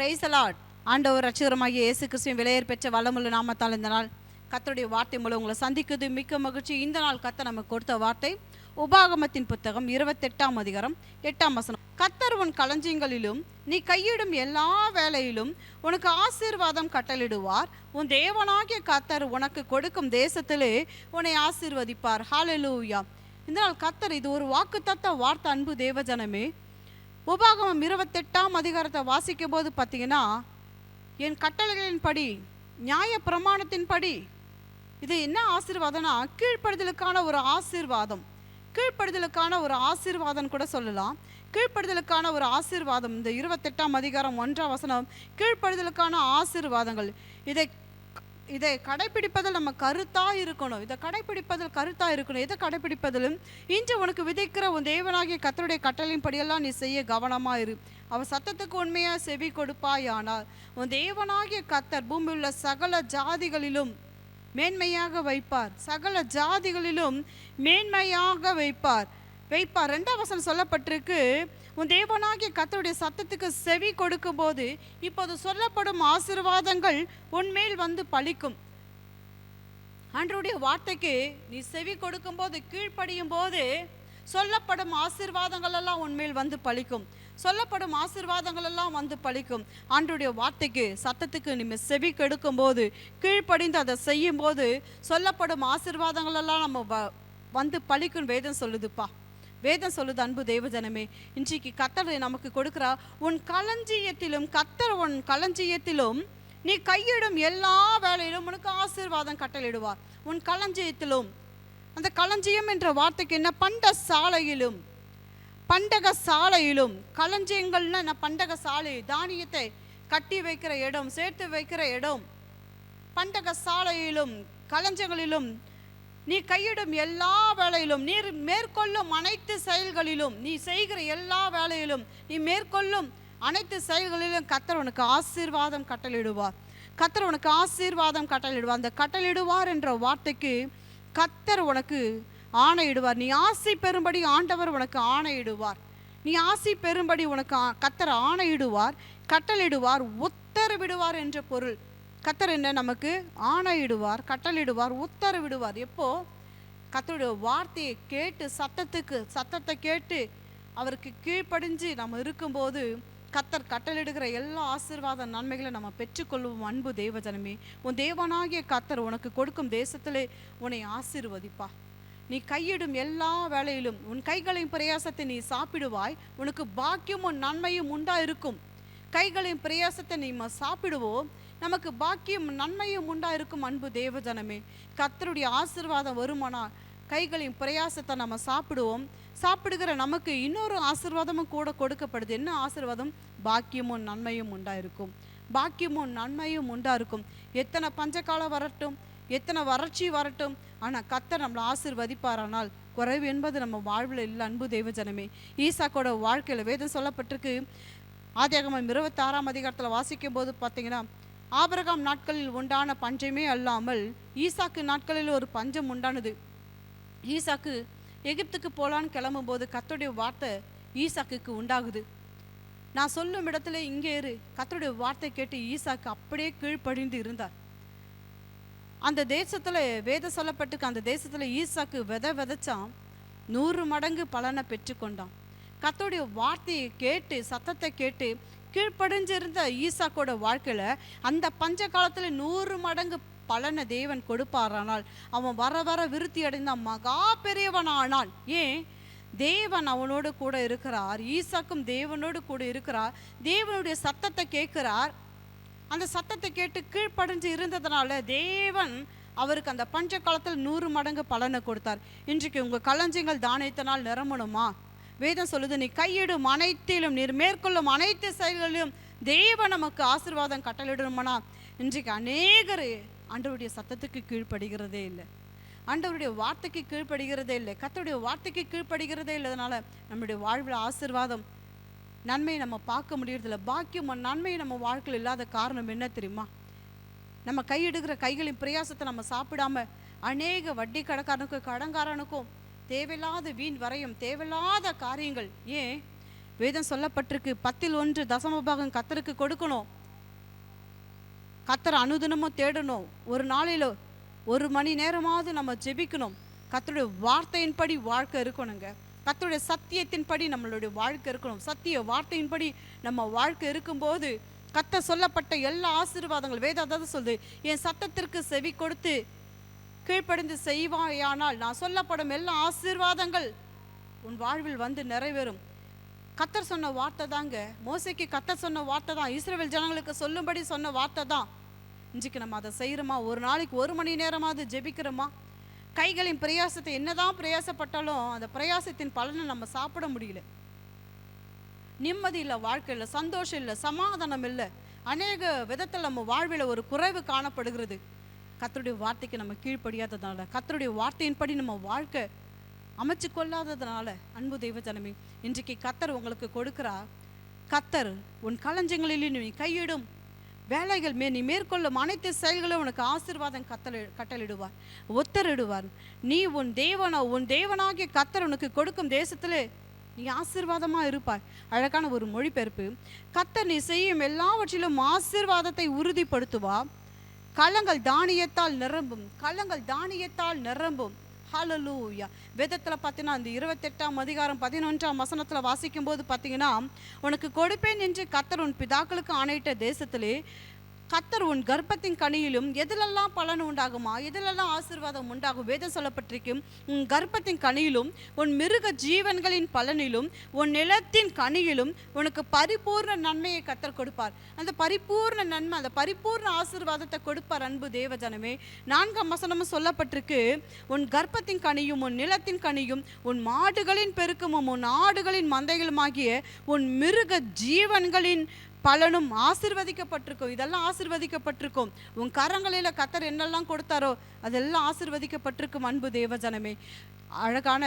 Price allot ஆண்டவர் ரட்சகரமாகிய இயேசு கிறிஸ்துவின் விலையேற பெற்ற வளமுள்ள நாமத்தால் இந்த நாள் கத்தருடைய வார்த்தை மூலம் உங்களை சந்திக்குது மிக்க மகிழ்ச்சி. இந்த நாள் கத்த நமக்கு கொடுத்த வார்த்தை உபாகமத்தின் புத்தகம் இருபத்தெட்டாம் அதிகாரம் எட்டாம் வசனம். கத்தர் உன் களஞ்சியங்களிலும் நீ கையிடும் எல்லா வேலையிலும் உனக்கு ஆசீர்வாதம் கட்டளிடுவார். உன் தேவனாகிய கத்தர் உனக்கு கொடுக்கும் தேசத்திலே உன்னை ஆசீர்வதிப்பார். ஹாலலூயா இந்த நாள் கத்தர் இது ஒரு வாக்குத்தத்த வார்த்தை அன்பு தேவஜனமே உபாகமம் இருபத்தெட்டாம் அதிகாரத்தை வாசிக்கும் போது பார்த்தீங்கன்னா என் கட்டளைகளின்படி நியாய பிரமாணத்தின்படி இது என்ன ஆசீர்வாதம்னா கீழ்ப்படுதலுக்கான ஒரு ஆசீர்வாதம். கீழ்ப்படுதலுக்கான ஒரு ஆசீர்வாதம் கூட சொல்லலாம். கீழ்ப்படுதலுக்கான ஒரு ஆசீர்வாதம் இந்த இருபத்தெட்டாம் அதிகாரம் ஒன்றாம் வசனம் கீழ்ப்படுதலுக்கான ஆசீர்வாதங்கள். இதை இதை கடைபிடிப்பதில் நம்ம கருத்தாக இருக்கணும். இதை கடைபிடிப்பதில் கருத்தாக இருக்கணும். எதை கடைபிடிப்பதிலும் இன்று உனக்கு விதைக்கிற உன் தேவனாகிய கத்தருடைய கட்டளையின் படியெல்லாம் நீ செய்ய கவனமாக இரு. அவர் சத்தத்துக்கு உண்மையாக செவி கொடுப்பாயானால் உன் தேவனாகிய கத்தர் பூமியில் உள்ள சகல ஜாதிகளிலும் மேன்மையாக வைப்பார். சகல ஜாதிகளிலும் மேன்மையாக வைப்பார். வைப்பார். ரெண்டாம் வசனம் சொல்லப்பட்டிருக்கு உன் தேவனாகிய கத்தருடைய சத்தத்துக்கு செவி கொடுக்கும்போது இப்போது சொல்லப்படும் ஆசீர்வாதங்கள் உன்மேல் வந்து பழிக்கும். ஆண்டவருடைய வார்த்தைக்கு நீ செவி கொடுக்கும்போது கீழ்ப்படியும் போது சொல்லப்படும் ஆசிர்வாதங்கள் எல்லாம் உன்மேல் வந்து பழிக்கும். சொல்லப்படும் ஆசிர்வாதங்கள் எல்லாம் வந்து பழிக்கும். ஆண்டவருடைய வார்த்தைக்கு சத்தத்துக்கு நீ செவி கெடுக்கும் போது கீழ்ப்படிந்து அதை செய்யும் போது சொல்லப்படும் ஆசிர்வாதங்கள் எல்லாம் நம்ம வ- வந்து பழிக்கும் வேதம் சொல்லுதுப்பா. வேதம் சொல்லுது அன்பு தேவஜனமே இன்றைக்கு கத்தர் நமக்கு கொடுக்குறா உன் களஞ்சியத்திலும் கத்தர் உன் களஞ்சியத்திலும் நீ கையிடும் எல்லா வேலையிலும் உனக்கு ஆசீர்வாதம் கட்டளிடுவார் உன் களஞ்சியத்திலும் அந்த களஞ்சியம் என்ற வார்த்தைக்கு என்ன? பண்ட சாலையிலும் பண்டக சாலையிலும் களஞ்சியங்கள்னா என்ன? பண்டக சாலை தானியத்தை கட்டி வைக்கிற இடம் சேர்த்து வைக்கிற இடம். பண்டக சாலையிலும் களஞ்சங்களிலும் நீ கையிடும் எல்லா வேலையிலும் நீர் மேற்கொள்ளும் அனைத்து செயல்களிலும் நீ செய்கிற எல்லா வேலையிலும் நீ மேற்கொள்ளும் அனைத்து செயல்களிலும் கத்தர் உனக்கு ஆசீர்வாதம் கட்டளிடுவார் கத்தர் உனக்கு ஆசீர்வாதம் கட்டளிடுவார் அந்த கட்டளிடுவார் என்ற வார்த்தைக்கு கத்தர் உனக்கு ஆணையிடுவார். நீ ஆசை பெறும்படி ஆண்டவர் உனக்கு ஆணையிடுவார். நீ ஆசை பெறும்படி உனக்கு ஆ- கத்தர் ஆணையிடுவார் கட்டளிடுவார் உத்தரவிடுவார் என்ற பொருள். கத்தர் என்ன நமக்கு ஆணையிடுவார் கட்டளிடுவார் உத்தரவிடுவார். எப்போ? கத்தருடைய வார்த்தையை கேட்டு சத்தத்துக்கு சத்தத்தை கேட்டு அவருக்கு கீழ்ப்படிஞ்சு நம்ம இருக்கும்போது கத்தர் கட்டளிடுகிற எல்லா ஆசீர்வாத நன்மைகளை நம்ம பெற்றுக்கொள்வோம். அன்பு தேவஜனமே உன் தேவனாகிய கத்தர் உனக்கு கொடுக்கும் தேசத்திலே உன்னை ஆசீர்வதிப்பா. நீ கையிடும் எல்லா வேலையிலும் உன் கைகளின் பிரயாசத்தை நீ சாப்பிடுவாய். உனக்கு பாக்கியமும் நன்மையும் உண்டா இருக்கும் கைகளின் பிரயாசத்தை நீ சாப்பிடுவோம். நமக்கு பாக்கியம் நன்மையும் உண்டா இருக்கும் அன்பு தேவஜனமே. கர்த்தருடைய ஆசீர்வாதம் வருமானா கைகளின் பிரயாசத்தை நம்ம சாப்பிடுவோம். சாப்பிடுகிற நமக்கு இன்னொரு ஆசீர்வாதமும் கூட கொடுக்கப்படுது. என்ன ஆசீர்வாதம்? பாக்கியமும் நன்மையும் உண்டா இருக்கும் பாக்கியமும் நன்மையும் உண்டா இருக்கும் எத்தனை பஞ்சகாலம் வரட்டும் எத்தனை வறட்சி வரட்டும் ஆனால் கத்தர் நம்மளை ஆசீர்வதிப்பாரானால் குறைவு என்பது நம்ம வாழ்வில் இல்லை அன்பு தேவஜனமே. ஈசாக்கோட வாழ்க்கையில் வேதம் சொல்லப்பட்டிருக்கு. ஆதியாகமம் இருபத்தாறாம் அதிகாரத்தில் வாசிக்கும் போது பார்த்தீங்கன்னா ஆபரகாம் நாட்களில் உண்டான பஞ்சமே அல்லாமல் ஈசாக்கு நாட்களில் ஒரு பஞ்சம் உண்டானது. ஈசாக்கு எகிப்துக்கு போலான்னு கிளம்பும்போது கத்தோடைய வார்த்தை ஈசாக்குக்கு உண்டாகுது. நான் சொல்லும் இடத்துல இங்கே இரு கத்தோடைய வார்த்தை கேட்டு ஈசாக்கு அப்படியே கீழ்ப்படிந்து இருந்தார். அந்த தேசத்துல வேத சொல்லப்பட்டுக்கு அந்த தேசத்துல ஈசாக்கு விதை விதைச்சான் நூறு மடங்கு பலனை பெற்றுக்கொண்டான். கத்தோடைய வார்த்தையை கேட்டு சத்தத்தை கேட்டு கீழ்ப்படிஞ்சிருந்த ஈசாக்கோட வாழ்க்கையில் அந்த பஞ்ச காலத்தில் நூறு மடங்கு பலனை தேவன் கொடுப்பாரானால் அவன் வர வர விருத்தி அடைந்தான் மகா பெரியவனானான். ஏன்? தேவன் அவனோடு கூட இருக்கிறார் ஈசாக்கும் தேவனோடு கூட இருக்கிறார் தேவனுடைய சத்தத்தை கேட்கிறார். அந்த சத்தத்தை கேட்டு கீழ்ப்படைஞ்சு இருந்ததுனால தேவன் அவருக்கு அந்த பஞ்ச காலத்தில் நூறு மடங்கு பலனை கொடுத்தார். இன்றைக்கு உங்கள் களஞ்சியங்கள் தானியத்தினால் நிரம்பணுமா? வேதம் சொல்லுது நீ கையிடும் அனைத்திலும் நீர் மேற்கொள்ளும் அனைத்து செயல்களிலும் தெய்வம் நமக்கு ஆசீர்வாதம் கட்டளிடணுமானா இன்றைக்கு அநேகர் ஆண்டவருடைய சத்தத்துக்கு கீழ்ப்படுகிறதே இல்லை. ஆண்டவருடைய வார்த்தைக்கு கீழ்ப்படுகிறதே இல்லை. கத்தருடைய வார்த்தைக்கு கீழ்ப்படுகிறதே இல்லைனால நம்முடைய வாழ்வில் ஆசீர்வாதம் நன்மையை நம்ம பார்க்க முடியறதில்ல. பாக்கியம் நன்மை நம்ம வாழ்க்கையில் இல்லாத காரணம் என்ன தெரியுமா? நம்ம கையிடுகிற கைகளின் பிரயாசத்தை நம்ம சாப்பிடாம அநேக வட்டி கடைக்காரனுக்கும் கடன்காரனுக்கும் தேவையில்லாத வீண் வரையும் தேவையில்லாத காரியங்கள். ஏன்? வேதம் சொல்லப்பட்டிருக்கு பத்தில் ஒன்று தசம பாகம் கத்தருக்கு கொடுக்கணும். கத்தரை அனுதினமும் தேடணும். ஒரு நாளில் ஒரு மணி நேரமாவது நம்ம ஜெபிக்கணும். கத்தருடைய வார்த்தையின்படி வாழ்க்கை இருக்கணுங்க. கத்தருடைய சத்தியத்தின்படி நம்மளுடைய வாழ்க்கை இருக்கணும். சத்திய வார்த்தையின்படி நம்ம வாழ்க்கை இருக்கும்போது கத்த சொல்லப்பட்ட எல்லா ஆசீர்வாதங்கள் வேதம் அதாவது சொல்லுது என் சத்தத்திற்கு செவி கொடுத்து கீழ்ப்படிந்து செய்வாயானால் நான் சொல்லப்படும் எல்லா ஆசீர்வாதங்கள் உன் வாழ்வில் வந்து நிறைவேறும். கத்தர் சொன்ன வார்த்தை தாங்க. மோசைக்கு கத்தர் சொன்ன வார்த்தை தான். இஸ்ரேல் ஜனங்களுக்கு சொல்லும்படி சொன்ன வார்த்தை தான். இன்றைக்கு நம்ம அதை செய்கிறோமா? ஒரு நாளைக்கு ஒரு மணி நேரமாவது ஜெபிக்கிறோமா? கைகளின் பிரயாசத்தை என்னதான் பிரயாசப்பட்டாலும் அந்த பிரயாசத்தின் பலனை நம்ம சாப்பிட முடியல. நிம்மதி இல்லை வாழ்க்கையில் சந்தோஷம் இல்லை சமாதானம் இல்லை. அநேக விதத்தில் நம்ம வாழ்வில் ஒரு குறைவு காணப்படுகிறது. கத்தருடைய வார்த்தைக்கு நம்ம கீழ்ப்படியாததுனால கத்தருடைய வார்த்தையின்படி நம்ம வாழ்க்கை அமைச்சு கொள்ளாததுனால அன்பு தெய்வ ஜனமே இன்றைக்கு கத்தர் உங்களுக்கு கொடுக்குறா கத்தர் உன் களஞ்சங்களில் நீ கையிடும். வேலைகள் மே நீ மேற்கொள்ளும் அனைத்து செயல்களும் உனக்கு ஆசீர்வாதம் கத்தளை கட்டளிடுவார் ஒத்தரிடுவார். நீ உன் தேவனா உன் தேவனாகிய கத்தர் உனக்கு கொடுக்கும் தேசத்திலே நீ ஆசிர்வாதமாக இருப்பாய். அழகான ஒரு மொழிபெயர்ப்பு. கத்தர் நீ செய்யும் எல்லாவற்றிலும் ஆசிர்வாதத்தை உறுதிப்படுத்துவா கள்ளங்கள் தானியத்தால் நிரம்பும் கள்ளங்கள் தானியத்தால் நிரம்பும். ஹலலூயா வேதத்தில் பார்த்தீங்கன்னா இந்த இருபத்தெட்டாம் அதிகாரம் பதினொன்றாம் வசனத்தில் வாசிக்கும் போது பார்த்தீங்கன்னா உனக்கு கொடுப்பேன் என்று கத்தர் உன் பிதாக்களுக்கு ஆணையிட்ட தேசத்திலே கத்தர் உன் கர்ப்பத்தின் கனியிலும் எதிலெல்லாம் பலன் உண்டாகுமா? எதிலெல்லாம் ஆசீர்வாதம் உண்டாகும்? வேதம் சொல்லப்பட்டிருக்கும் உன் கர்ப்பத்தின் கனியிலும் உன் மிருக ஜீவன்களின் பலனிலும் உன் நிலத்தின் கனியிலும் உனக்கு பரிபூர்ண நன்மையை கத்தர் கொடுப்பார். அந்த பரிபூர்ண நன்மை அந்த பரிபூர்ண ஆசீர்வாதத்தை கொடுப்பார் அன்பு தேவஜனமே. நான்காம் வசனமும் சொல்லப்பட்டிருக்கு. உன் கர்ப்பத்தின் கனியும் உன் நிலத்தின் கனியும் உன் மாடுகளின் பெருக்கமும் உன் ஆடுகளின் மந்தைகளுமாகிய உன் மிருக ஜீவன்களின் பலனும் ஆசிர்வதிக்கப்பட்டிருக்கும். இதெல்லாம் ஆசிர்வதிக்கப்பட்டிருக்கும். உன் கரங்களில் கத்தர் என்னெல்லாம் கொடுத்தாரோ அதெல்லாம் ஆசிர்வதிக்கப்பட்டிருக்கும் அன்பு தேவஜனமே. அழகான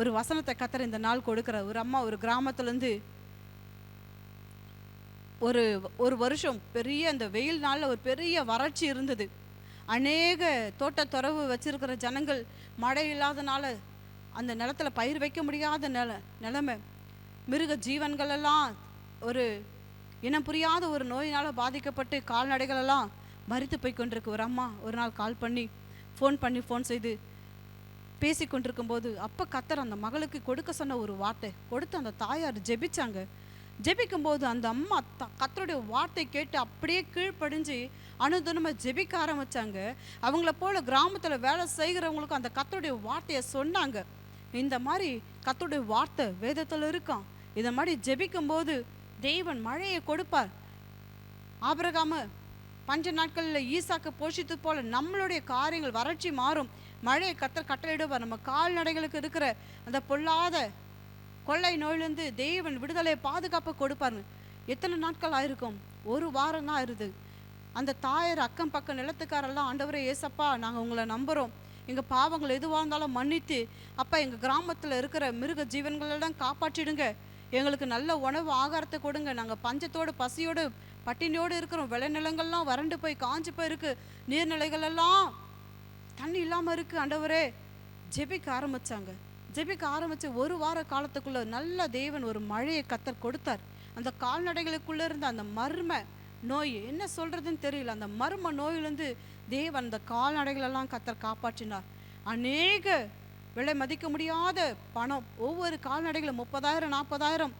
ஒரு வசனத்தை கத்தர் இந்த நாள் கொடுக்குற ஒரு அம்மா ஒரு கிராமத்துலேருந்து ஒரு ஒரு வருஷம் பெரிய அந்த வெயில் நாளில் ஒரு பெரிய வறட்சி இருந்தது. அநேக தோட்ட தோட்டத்துறவு வச்சிருக்கிற ஜனங்கள் மழை இல்லாதனால அந்த நிலத்துல பயிர் வைக்க முடியாத நில நிலைமை. மிருக ஜீவன்கள் எல்லாம் ஒரு இனம் புரியாத ஒரு நோயினால் பாதிக்கப்பட்டு கால்நடைகளெல்லாம் மறித்து போய் கொண்டிருக்கு. ஒரு அம்மா ஒரு நாள் கால் பண்ணி ஃபோன் பண்ணி ஃபோன் செய்து பேசி கொண்டிருக்கும்போது அப்போ கத்தர் அந்த மகளுக்கு கொடுக்க சொன்ன ஒரு வார்த்தை கொடுத்து அந்த தாயார் ஜெபிச்சாங்க. ஜெபிக்கும்போது அந்த அம்மா த கத்தருடைய வார்த்தை கேட்டு அப்படியே கீழ்ப்படிஞ்சு அனுதினமாக ஜெபிக்க ஆரம்பிச்சாங்க. அவங்கள போல் கிராமத்தில் வேலை செய்கிறவங்களுக்கும் அந்த கத்தருடைய வார்த்தையை சொன்னாங்க. இந்த மாதிரி கத்தருடைய வார்த்தை வேதத்தில் இருக்கான் இதை மாதிரி ஜெபிக்கும்போது தேவன் மழையை கொடுப்பார். ஆபிரகாம பஞ்ச நாட்களில் ஈசாக்கு போஷித்து போல நம்மளுடைய காரியங்கள் வறட்சி மாறும். மழையை கத்தர் கட்டளையிடுவார். நம்ம கால்நடைகளுக்கு இருக்கிற அந்த பொல்லாத கொள்ளை நோயிலிருந்து தேவன் விடுதலை பாதுகாப்பு கொடுப்பாருங்க. எத்தனை நாட்கள் ஆயிருக்கும்? ஒரு வாரம் தான் ஆயிருது. அந்த தாயர் அக்கம் பக்கம் நிலத்துக்காரெல்லாம் ஆண்டவரே ஏசப்பா நாங்கள் உங்களை நம்புகிறோம் எங்கள் பாவங்கள் எதுவாக இருந்தாலும் மன்னித்து அப்போ எங்கள் கிராமத்தில் இருக்கிற மிருக ஜீவன்களெல்லாம் காப்பாற்றிடுங்க. எங்களுக்கு நல்ல உணவு ஆகாரத்தை கொடுங்க. நாங்கள் பஞ்சத்தோடு பசியோடு பட்டினியோடு இருக்கிறோம். விளைநிலங்கள்லாம் வறண்டு போய் காஞ்சு போயிருக்கு. நீர்நிலைகள் எல்லாம் தண்ணி இல்லாமல் இருக்கு ஆண்டவரே. ஜெபிக்க ஆரம்பித்தாங்க ஜெபிக்க ஆரம்பித்த ஒரு வார காலத்துக்குள்ளே நல்ல தேவன் ஒரு மழையை கத்தர் கொடுத்தார். அந்த கால்நடைகளுக்குள்ளே இருந்த அந்த மர்ம நோய் என்ன சொல்கிறதுன்னு தெரியல. அந்த மர்ம நோயிலேருந்து தேவன் அந்த கால்நடைகளெல்லாம் கத்தர் காப்பாற்றினார். அநேக விலை மதிக்க முடியாத பணம். ஒவ்வொரு கால்நடைகளும் முப்பதாயிரம் நாற்பதாயிரம்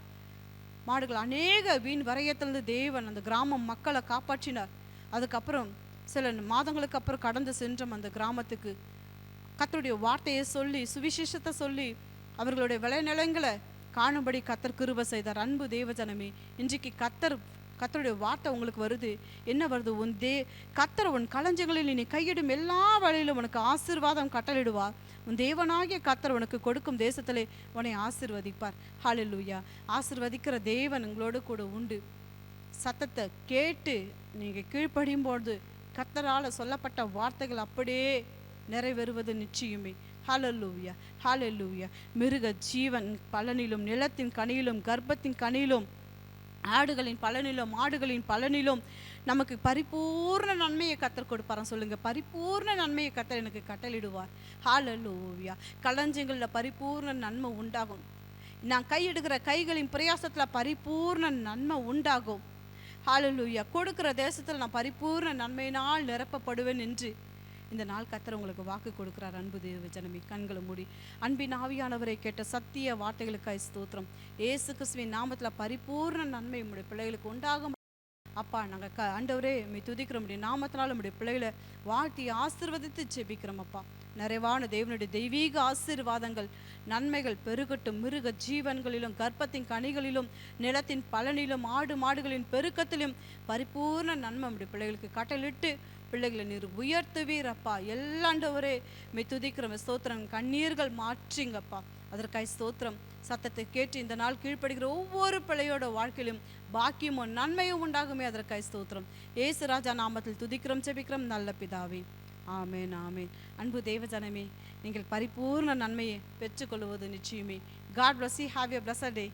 மாடுகள். அநேக வீண் வரையத்திலிருந்து தேவன் அந்த கிராமம் மக்களை காப்பாற்றினார். அதுக்கப்புறம் சில மாதங்களுக்கு அப்புறம் கடந்து சென்றோம் அந்த கிராமத்துக்கு. கத்தருடைய வார்த்தையை சொல்லி சுவிசேஷத்தை சொல்லி அவர்களுடைய விளைநிலங்களை காணும்படி கத்தர் கிருப செய்தார். அன்பு தேவஜனமே இன்றைக்கு கத்தர் கத்தருடைய வார்த்தை உங்களுக்கு வருது. என்ன வருது? உன் தே கத்தர் உன் களஞ்சங்களில் நீ கையிடும் எல்லா வழியிலும் உனக்கு ஆசீர்வாதம் கட்டளிடுவார் உன் தேவனாகிய கத்தர் உனக்கு கொடுக்கும் தேசத்திலே உன்னை ஆசிர்வதிப்பார். ஹalleluya ஆசிர்வதிக்கிற தேவன் உங்களோடு கூட உண்டு. சத்தத்தை கேட்டு நீங்கள் கீழ்ப்படியும் பொழுது கத்தரால் சொல்லப்பட்ட வார்த்தைகள் அப்படியே நிறைவேறுவது நிச்சயமே. ஹalleluya ஹalleluya மிருக ஜீவன் பலனிலும் நிலத்தின் கனியிலும் கர்ப்பத்தின் கனியிலும் ஆடுகளின் பலனிலும் மாடுகளின் பலனிலும் நமக்கு பரிபூர்ண நன்மையை கத்தர் கொடுப்பாரன் சொல்லுங்க. பரிபூர்ண நன்மையை கத்தர் எனக்கு கட்டளிடுவார் ஹாலலூவியா களஞ்சங்களில் பரிபூர்ண நன்மை உண்டாகும். நான் கையிடுகிற கைகளின் பிரயாசத்தில் பரிபூர்ண நன்மை உண்டாகும். ஹalleluya கொடுக்கிற தேசத்தில் நான் பரிபூர்ண நன்மையினால் நிரப்பப்படுவேன் என்று. இந்த நாள் கத்தர் உங்களுக்கு வாக்கு கொடுக்கிறார். அன்பு தேவ ஜனமி கண்களை மூடி. அன்பின் ஆவியானவரை கேட்ட சத்திய வார்த்தைகளுக்காய் ஸ்தோத்திரம். ஏசு கிறிஸ்துவின் நாமத்தில் பரிபூர்ண நன்மை உடைய பிள்ளைகளுக்கு உண்டாகும். அப்பா நாங்கள் க ஆண்டவரே உம்மை துதிக்கிறோம். உடைய நாமத்தினால் உடைய பிள்ளைகளை வாழ்த்தி ஆசிர்வதித்து ஜெபிக்கிறோம் அப்பா. நிறைவான தேவனுடைய தெய்வீக ஆசீர்வாதங்கள் நன்மைகள் பெருகட்டும். மிருக ஜீவன்களிலும் கர்ப்பத்தின் கனிகளிலும் நிலத்தின் பலனிலும் ஆடு மாடுகளின் பெருக்கத்திலும் பரிபூர்ண நன்மை நம்முடைய பிள்ளைகளுக்கு கட்டளிட்டு பிள்ளைகளை நீர் உயர்த்துவீரப்பா. எல்லாண்டவரே மே துதிக்கிறோம். ஸ்தோத்திரம். கண்ணீர்கள் மாற்றிங்கப்பா. அதற்காய் ஸ்தோத்திரம். சத்தத்தை கேட்டு இந்த நாள் கீழ்ப்படுகிற ஒவ்வொரு பிள்ளையோட வாழ்க்கையிலும் பாக்கியமும் நன்மையும் உண்டாகுமே அதற்காய் ஸ்தோத்திரம். ஏசு ராஜா நாமத்தில் துதிக்கிறோம் செபிக்கிறோம் நல்ல பிதாவே. ஆமேன் ஆமேன். அன்பு தேவஜனமே நீங்கள் பரிபூர்ண நன்மையை பெற்றுக்கொள்வது நிச்சயமே. God bless you have a bless day